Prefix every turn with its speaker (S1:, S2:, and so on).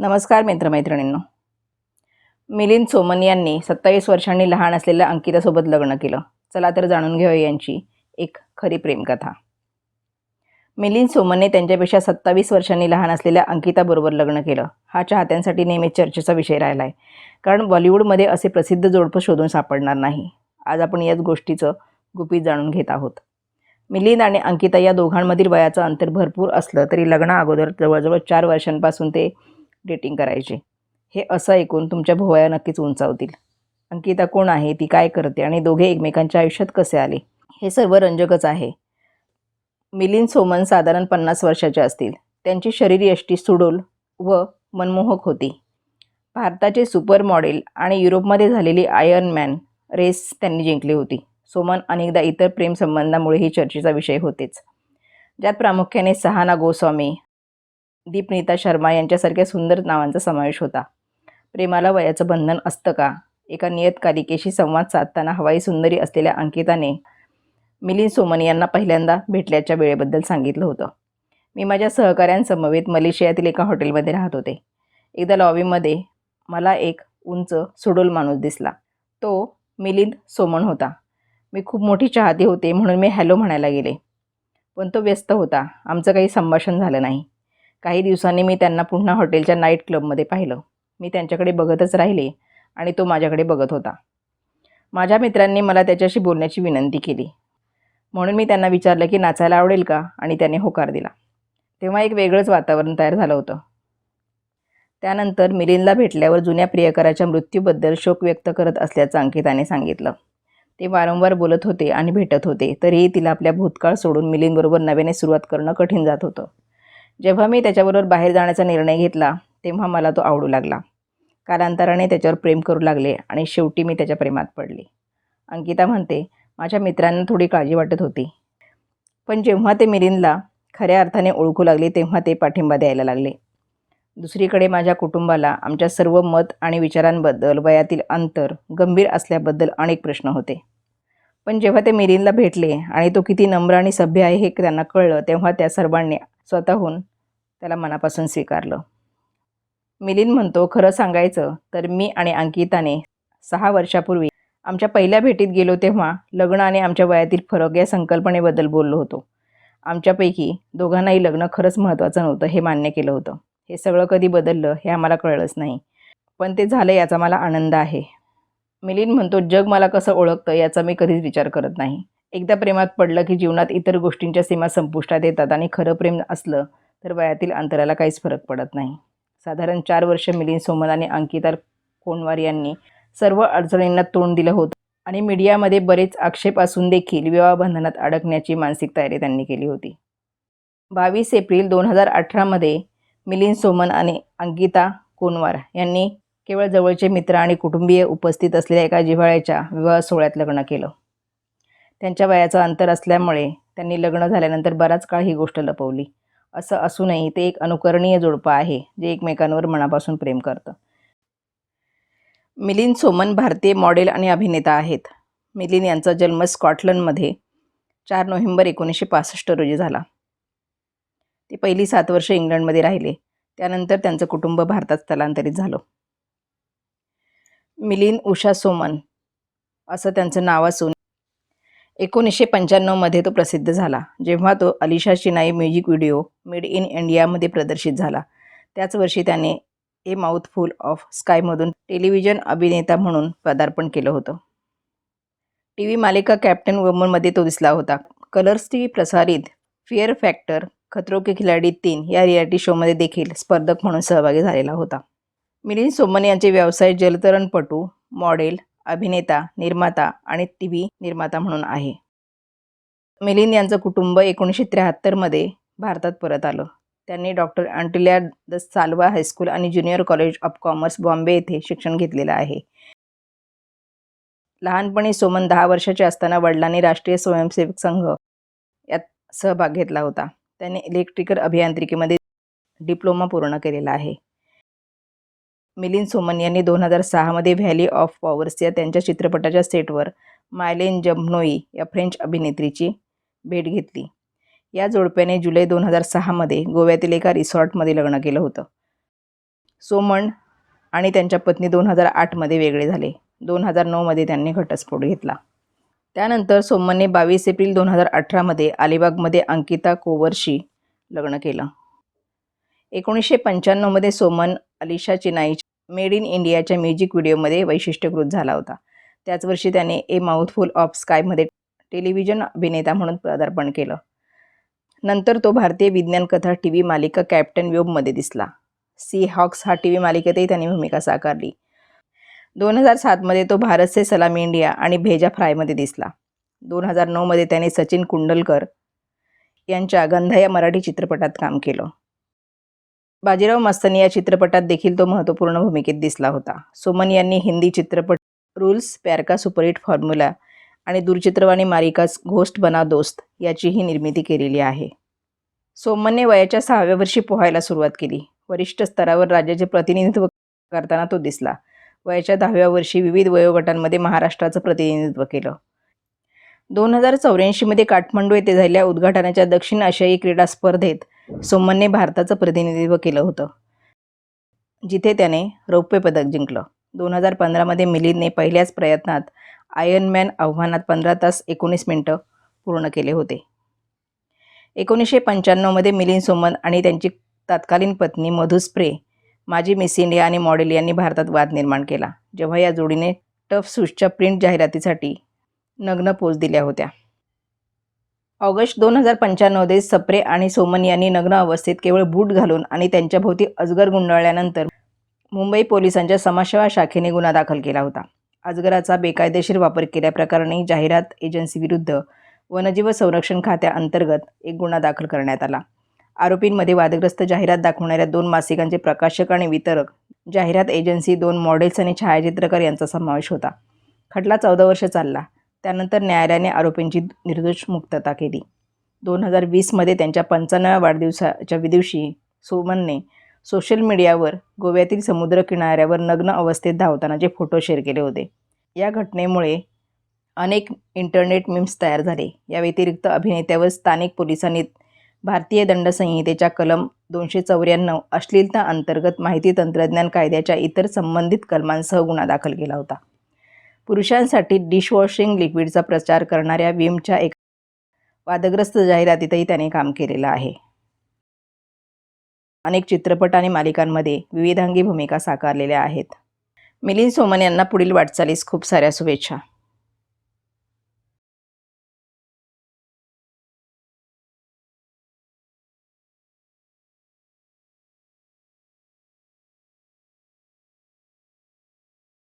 S1: नमस्कार मित्रमैत्रिणींनो. मिलिंद सोमन यांनी सत्तावीस वर्षांनी लहान असलेल्या अंकितासोबत लग्न केलं. चला तर जाणून घेऊया यांची एक खरी प्रेमकथा. मिलिंद सोमनने त्यांच्यापेक्षा सत्तावीस वर्षांनी लहान असलेल्या अंकिताबरोबर लग्न केलं. हा चाहत्यांसाठी नेहमीच चर्चेचा विषय राहिला आहे कारण बॉलिवूडमध्ये असे प्रसिद्ध जोडपं शोधून सापडणार नाही. आज आपण याच गोष्टीचं गुपित जाणून घेत आहोत. मिलिंद आणि अंकिता या दोघांमधील वयाचं अंतर भरपूर असलं तरी लग्नाअगोदर जवळजवळ चार वर्षांपासून ते डेटिंग करायचे. हे असं ऐकून तुमच्या भोवया नक्कीच उंचावतील. अंकिता कोण आहे? ती काय करते? आणि दोघे एकमेकांच्या आयुष्यात कसे आले? हे सर्व रंजकच आहे. मिलिंद सोमन साधारण पन्नास वर्षाचे असतील. त्यांची शरीरयष्टी सुडोल व मनमोहक होती. भारताचे सुपर मॉडेल आणि युरोपमध्ये झालेली आयर्न मॅन रेस त्यांनी जिंकली होती. सोमन अनेकदा इतर प्रेमसंबंधामुळेही चर्चेचा विषय होतेच. ज्यात प्रामुख्याने सहाना गोस्वामी दीपनीता शर्मा यांच्यासारख्या सुंदर नावांचा समावेश होता. प्रेमाला वयाचं बंधन असतं का? एका नियतकालिकेशी संवाद साधताना हवाई सुंदरी असलेल्या अंकिताने मिलिंद सोमन यांना पहिल्यांदा भेटल्याच्या वेळेबद्दल सांगितलं होतं. मी माझ्या सहकाऱ्यांसमवेत मलेशियातील एका हॉटेलमध्ये राहत होते. एकदा लॉबीमध्ये मला एक उंच सुडोल माणूस दिसला. तो मिलिंद सोमन होता. मी खूप मोठी चाहती होते म्हणून मी हॅलो म्हणायला गेले. पण तो व्यस्त होता. आमचं काही संभाषण झालं नाही. काही दिवसांनी मी त्यांना पुन्हा हॉटेलच्या नाईट क्लबमध्ये पाहिलं. मी त्यांच्याकडे बघतच राहिले आणि तो माझ्याकडे बघत होता. माझ्या मित्रांनी मला त्याच्याशी बोलण्याची विनंती केली. म्हणून मी त्यांना विचारलं की नाचायला आवडेल का? आणि त्याने होकार दिला. तेव्हा एक वेगळंच वातावरण तयार झालं होतं. त्यानंतर मिलिंदला भेटल्यावर जुन्या प्रियकराच्या मृत्यूबद्दल शोक व्यक्त करत असल्याचं अंकिताने सांगितलं. ते वारंवार बोलत होते आणि भेटत होते तरीही तिला आपल्या भूतकाळ सोडून मिलिंदबरोबर नव्याने सुरुवात करणं कठीण जात होतं. जेव्हा मी त्याच्याबरोबर बाहेर जाण्याचा निर्णय घेतला तेव्हा मला तो आवडू लागला. कालांतराने त्याच्यावर प्रेम करू लागले आणि शेवटी मी त्याच्या प्रेमात पडले. अंकिता म्हणते माझ्या मित्रांना थोडी काळजी वाटत होती. पण जेव्हा ते मिलिंदला खऱ्या अर्थाने ओळखू लागले तेव्हा ते पाठिंबा द्यायला लागले. दुसरीकडे माझ्या कुटुंबाला आमच्या सर्व मत आणि विचारांबद्दल वयातील अंतर गंभीर असल्याबद्दल अनेक प्रश्न होते. पण जेव्हा ते मिलिंदला भेटले आणि तो किती नम्र आणि सभ्य आहे हे त्यांना कळलं तेव्हा त्या सर्वांनी स्वतःहून त्याला मनापासून स्वीकारलं. मिलिंद म्हणतो खरं सांगायचं तर मी आणि अंकिताने सहा वर्षापूर्वी आमच्या पहिल्या भेटीत गेलो तेव्हा लग्न आणि आमच्या वयातील फरक या संकल्पनेबद्दल बोललो होतो. आमच्यापैकी दोघांनाही लग्न खरंच महत्त्वाचं नव्हतं हे मान्य केलं होतं. हे सगळं कधी बदललं हे आम्हाला कळलंच नाही. पण ते झालं याचा मला आनंद आहे. मिलिंद म्हणतो जग मला कसं ओळखतं याचा मी कधीच विचार करत नाही. एकदा प्रेमात पडलं की जीवनात इतर गोष्टींच्या सीमा संपुष्टात येतात आणि खरं प्रेम असलं तर वयातील अंतराला काहीच फरक पडत नाही. साधारण चार वर्ष मिलिंद सोमन आणि अंकिता कोणवार यांनी सर्व अडचणींना तोंड दिलं होतं आणि मीडियामध्ये बरेच आक्षेप असून देखील विवाहबंधनात अडकण्याची मानसिक तयारी त्यांनी केली होती. बावीस एप्रिल दोन हजार अठरामध्ये मिलिंद सोमन आणि अंकिता कोनवार यांनी केवळ जवळचे मित्र आणि कुटुंबीय उपस्थित असलेल्या एका जिव्हाळ्याच्या विवाह सोहळ्यात लग्न केलं. त्यांच्या वयाचं अंतर असल्यामुळे त्यांनी लग्न झाल्यानंतर बराच काळ ही गोष्ट लपवली. असं असूनही ते एक अनुकरणीय जोडपं आहे जे एकमेकांवर मनापासून प्रेम करतं. मिलिंद सोमन भारतीय मॉडेल आणि अभिनेता आहेत. मिलिंद यांचा जन्म स्कॉटलंडमध्ये चार नोव्हेंबर एकोणीसशे पासष्ट रोजी झाला. ते पहिली सात वर्ष इंग्लंडमध्ये राहिले. त्यानंतर त्यांचं कुटुंब भारतात स्थलांतरित झालं. मिलिंद उषा सोमन असं त्यांचं नाव असून एकोणीसशे पंच्याण्णवमध्ये तो प्रसिद्ध झाला जेव्हा तो अलिशा चिनाई म्युझिक व्हिडिओ मेड इन इंडियामध्ये प्रदर्शित झाला. त्याच वर्षी त्याने ए माउथफुल ऑफ स्कायमधून टेलिव्हिजन अभिनेता म्हणून पदार्पण केलं होतं. टी व्ही मालिका कॅप्टन वुमनमध्ये तो दिसला होता. कलर्स टी व्ही प्रसारित फिअर फॅक्टर खतरो के खिलाडी तीन या रियालिटी शोमध्ये देखील स्पर्धक म्हणून सहभागी झालेला होता. मिलिंद सोमन यांचे व्यवसाय जलतरणपटू मॉडेल अभिनेता निर्माता आणि टी व्ही निर्माता म्हणून आहे. मिलिंद यांचं कुटुंब एकोणीसशे त्र्याहत्तरमध्ये भारतात परत आलं. त्यांनी डॉक्टर अँटिलिया द साल्वा हायस्कूल आणि junior college of commerce Bombay येथे शिक्षण घेतलेलं आहे. लहानपणी सोमन दहा वर्षाचे असताना वडिलांनी राष्ट्रीय स्वयंसेवक संघ यात सहभाग घेतला होता. त्याने इलेक्ट्रिकल अभियांत्रिकीमध्ये डिप्लोमा पूर्ण केलेला आहे. मिलिंद सोमन यांनी दोन हजार सहामध्ये व्हॅली ऑफ पॉवर्स या त्यांच्या चित्रपटाच्या सेटवर मायलेन जम्नोई या फ्रेंच अभिनेत्रीची भेट घेतली. या जोडप्याने जुलै दोन हजार सहामध्ये गोव्यातील एका रिसॉर्टमध्ये लग्न केलं होतं. सोमण आणि त्यांच्या पत्नी दोन हजार आठमध्ये वेगळे झाले. दोन हजार नऊमध्ये त्यांनी घटस्फोट घेतला. त्यानंतर सोमनने बावीस एप्रिल दोन हजार अठरामध्ये अलिबागमध्ये अंकिता कोवरशी लग्न केलं. एकोणीसशे पंच्याण्णवमध्ये सोमन अलिशा चिनाईच्या मेड इन इंडियाच्या म्युझिक व्हिडिओमध्ये वैशिष्ट्यकृत झाला होता. त्याच वर्षी त्याने ए माउथफुल ऑफ स्कायमध्ये टेलिव्हिजन अभिनेता म्हणून पदार्पण केलं. नंतर तो भारतीय विज्ञान कथा टी व्ही मालिका कॅप्टन व्योबमध्ये दिसला. सी हॉक्स हा टी व्ही मालिकेतही त्यांनी भूमिका साकारली. दोन हजार सातमध्ये तो भारत से सलामी इंडिया आणि भेजा फ्रायमध्ये दिसला. दोन हजार नऊमध्ये त्याने सचिन कुंडलकर यांच्या गंधा या मराठी चित्रपटात काम केलं. बाजीराव मस्तानी या चित्रपटात देखील तो महत्त्वपूर्ण भूमिकेत दिसला होता. सोमन यांनी हिंदी चित्रपट रूल्स प्यारका सुपरहिट फॉर्म्युला आणि दूरचित्रवाणी मालिकाच घोस्ट बना दोस्त याचीही निर्मिती केलेली आहे. सोमनने वयाच्या सहाव्या वर्षी पोहायला सुरुवात केली. वरिष्ठ स्तरावर राज्याचे प्रतिनिधित्व करताना तो दिसला. वयाच्या दहाव्या वर्षी विविध वयोगटांमध्ये महाराष्ट्राचं प्रतिनिधित्व केलं. दोन हजार चौऱ्याऐंशीमध्ये काठमांडू येथे झालेल्या उद्घाटनाच्या दक्षिण आशियाई क्रीडा स्पर्धेत सोमनने भारताचं प्रतिनिधित्व केलं होतं. जिथे त्याने रौप्य पदक जिंकलं. दोन हजार पंधरामध्ये मिलिंदने पहिल्याच प्रयत्नात आयर्नमॅन आव्हानात पंधरा तास एकोणीस मिनटं पूर्ण केले होते. एकोणीसशे पंच्याण्णवमध्ये मिलिंद सोमन आणि त्यांची तत्कालीन पत्नी मधु स्प्रे माजी मिस इंडिया आणि मॉडेल यांनी भारतात वाद निर्माण केला जेव्हा या जोडीने टफ सूजच्या प्रिंट जाहिरातीसाठी नग्न पोच दिल्या होत्या. ऑगस्ट दोन हजार पंच्याण्णवमध्ये सप्रे आणि सोमन यांनी नग्न अवस्थेत केवळ बूट घालून आणि त्यांच्याभोवती अजगर गुंडाळल्यानंतर मुंबई पोलिसांच्या समाजसेवा शाखेने गुन्हा दाखल केला होता. अजगराचा बेकायदेशीर वापर केल्याप्रकरणी जाहिरात एजन्सीविरुद्ध वनजीव संरक्षण खात्याअंतर्गत एक गुन्हा दाखल करण्यात आला. आरोपींमध्ये वादग्रस्त जाहिरात दाखवणाऱ्या दोन मासिकांचे प्रकाशक आणि वितरक जाहिरात एजन्सी दोन मॉडेल्स आणि छायाचित्रकार यांचा समावेश होता. खटला चौदा वर्ष चालला. त्यानंतर न्यायालयाने आरोपींची निर्दोष मुक्तता केली. दोन हजार वीसमध्ये त्यांच्या पंचाण्णव्या वाढदिवसाच्या दिवशी सोमनने सोशल मीडियावर गोव्यातील समुद्र किनाऱ्यावर नग्न अवस्थेत धावतानाचे फोटो शेअर केले होते. या घटनेमुळे अनेक इंटरनेट मिम्स तयार झाले. या व्यतिरिक्त अभिनेत्यावर स्थानिक पोलिसांनी भारतीय दंडसंहितेच्या कलम दोनशे चौऱ्याण्णव अश्लीलता अंतर्गत माहिती तंत्रज्ञान कायद्याच्या इतर संबंधित कलमांसह गुन्हा दाखल केला होता. पुरुषांसाठी डिशवॉशिंग लिक्विडचा प्रचार करणाऱ्या विमच्या एक वादग्रस्त जाहिरातीतही त्याने काम केलेलं आहे. अनेक चित्रपट आणि मालिकांमध्ये विविधांगी भूमिका साकारलेल्या आहेत. मिलिंद सोमन यांना पुढील वाटचालीस खूप साऱ्या शुभेच्छा.